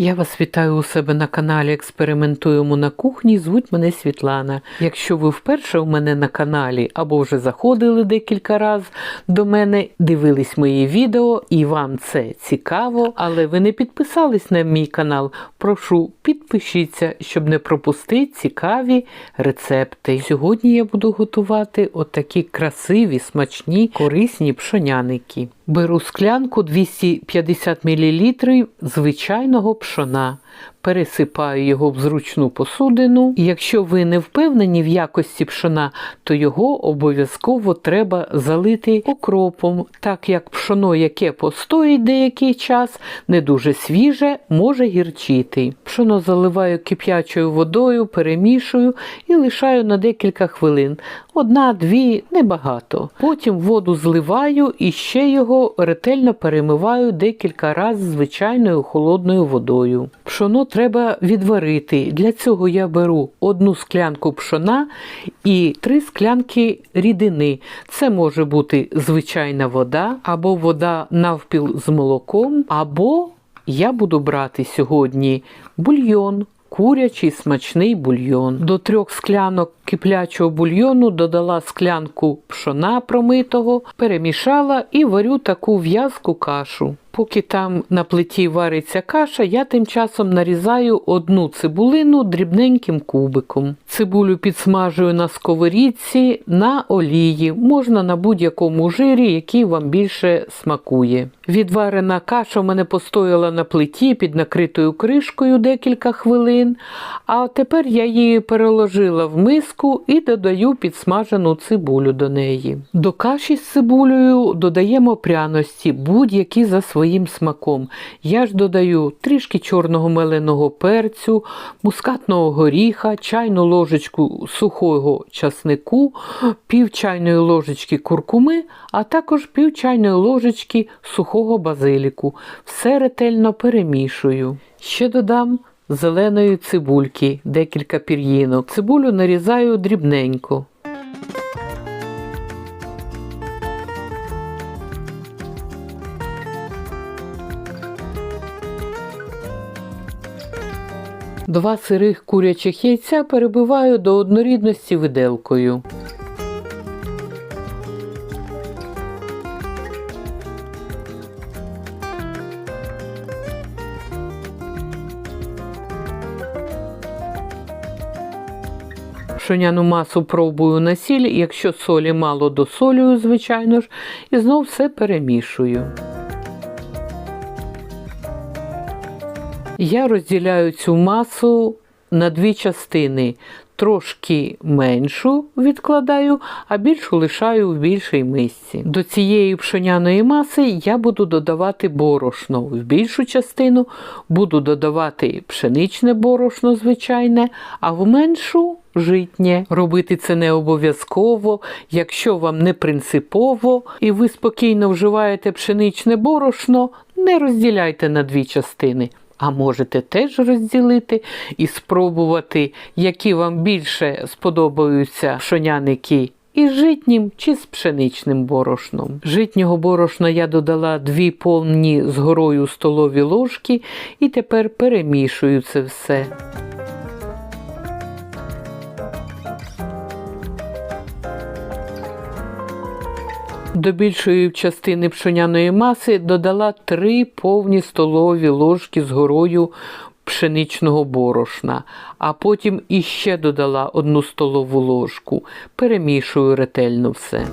Я вас вітаю у себе на каналі Експериментуємо на кухні. Звуть мене Світлана. Якщо ви вперше у мене на каналі або вже заходили декілька разів до мене, дивились мої відео і вам це цікаво, але ви не підписались на мій канал, прошу підпишіться, щоб не пропустити цікаві рецепти. Сьогодні я буду готувати отакі красиві, смачні, корисні пшоняники. Беру склянку 250 мл звичайного пшона. Пересипаю його в зручну посудину. Якщо ви не впевнені в якості пшона, то його обов'язково треба залити окропом, так як пшоно, яке постоїть деякий час, не дуже свіже, може гірчити. Пшоно заливаю кип'ячою водою, перемішую і лишаю на декілька хвилин. Одна-дві, небагато. Потім воду зливаю і ще його ретельно перемиваю декілька разів звичайною холодною водою. Пшоно треба відварити. Для цього я беру одну склянку пшона і три склянки рідини. Це може бути звичайна вода, або вода навпіл з молоком, або я буду брати сьогодні бульйон. Курячий смачний бульйон. До трьох склянок киплячого бульйону додала склянку пшона промитого, перемішала і варю таку в'язку кашу. Поки там на плиті вариться каша, я тим часом нарізаю одну цибулину дрібненьким кубиком. Цибулю підсмажую на сковорідці на олії, можна на будь-якому жирі, який вам більше смакує. Відварена каша в мене постояла на плиті під накритою кришкою декілька хвилин, а тепер я її переложила в миску і додаю підсмажену цибулю до неї. До каші з цибулею додаємо пряності, будь-які за своїм смаком. Я ж додаю трішки чорного меленого перцю, мускатного горіха, чайну ложечку сухого часнику, пів чайної ложечки куркуми, а також пів чайної ложечки сухого базиліку. Все ретельно перемішую. Ще додам зеленої цибульки, декілька пір'їнок. Цибулю нарізаю дрібненько. Два сирих курячих яйця перебиваю до однорідності виделкою. Пшоняну масу пробую на сіль, якщо солі мало досолюю, звичайно ж, і знов все перемішую. Я розділяю цю масу на дві частини. Трошки меншу відкладаю, а більшу лишаю в більшій мисці. До цієї пшоняної маси я буду додавати борошно. В більшу частину буду додавати пшеничне борошно, звичайне, а в меншу житнє. Робити це не обов'язково, якщо вам не принципово і ви спокійно вживаєте пшеничне борошно, не розділяйте на дві частини. А можете теж розділити і спробувати, які вам більше сподобаються пшоняники із житнім чи з пшеничним борошном. Житнього борошна я додала дві повні з горою столові ложки і тепер перемішую це все. До більшої частини пшоняної маси додала 3 повні столові ложки з горою пшеничного борошна, а потім іще додала одну столову ложку. Перемішую ретельно все.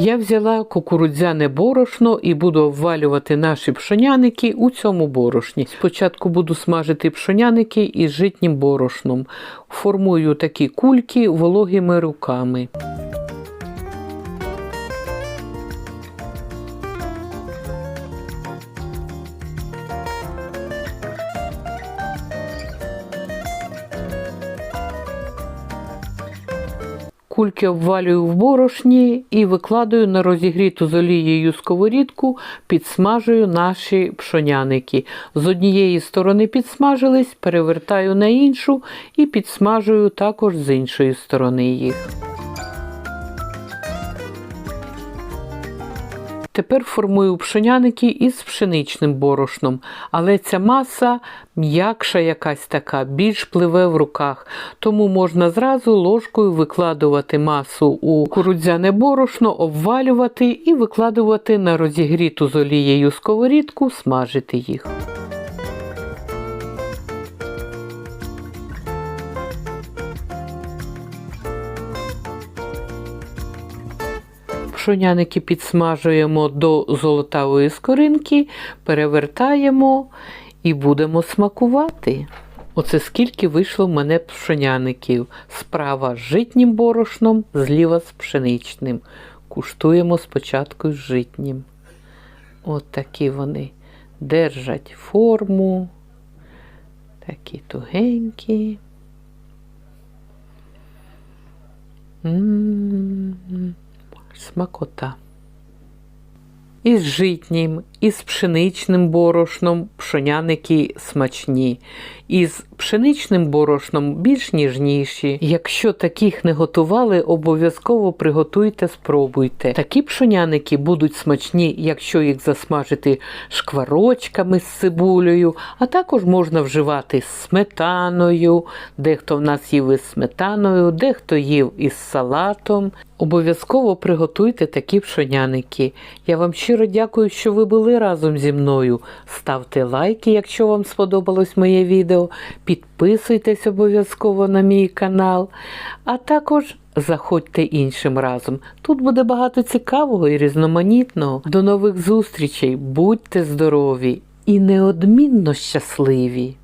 Я взяла кукурудзяне борошно і буду обвалювати наші пшоняники у цьому борошні. Спочатку буду смажити пшоняники із житнім борошном. Формую такі кульки вологими руками. Кульки обвалюю в борошні і викладаю на розігріту з олією сковорідку, підсмажую наші пшоняники. З однієї сторони підсмажились, перевертаю на іншу і підсмажую також з іншої сторони їх. Тепер формую пшеняники із пшеничним борошном, але ця маса м'якша якась така, більш пливе в руках, тому можна зразу ложкою викладувати масу у кукурудзяне борошно, обвалювати і викладувати на розігріту з олією сковорідку, смажити їх. Пшоняники підсмажуємо до золотавої скоринки, перевертаємо і будемо смакувати. Оце скільки вийшло в мене пшоняників. Справа з житнім борошном, зліва з пшеничним. Куштуємо спочатку з житнім. От такі вони держать форму. Такі тугенькі. М-м-м. Смакота. Із житнім, із пшеничним борошном пшоняники смачні, із пшеничним борошном більш ніжніші. Якщо таких не готували, обов'язково приготуйте, спробуйте. Такі пшоняники будуть смачні, якщо їх засмажити шкварочками з цибулею, а також можна вживати з сметаною. Дехто в нас їв із сметаною, дехто їв із салатом. Обов'язково приготуйте такі пшоняники. Я вам щиро дякую, що ви були разом зі мною. Ставте лайки, якщо вам сподобалось моє відео. Підписуйтесь обов'язково на мій канал, а також заходьте іншим разом. Тут буде багато цікавого і різноманітного. До нових зустрічей, будьте здорові і неодмінно щасливі!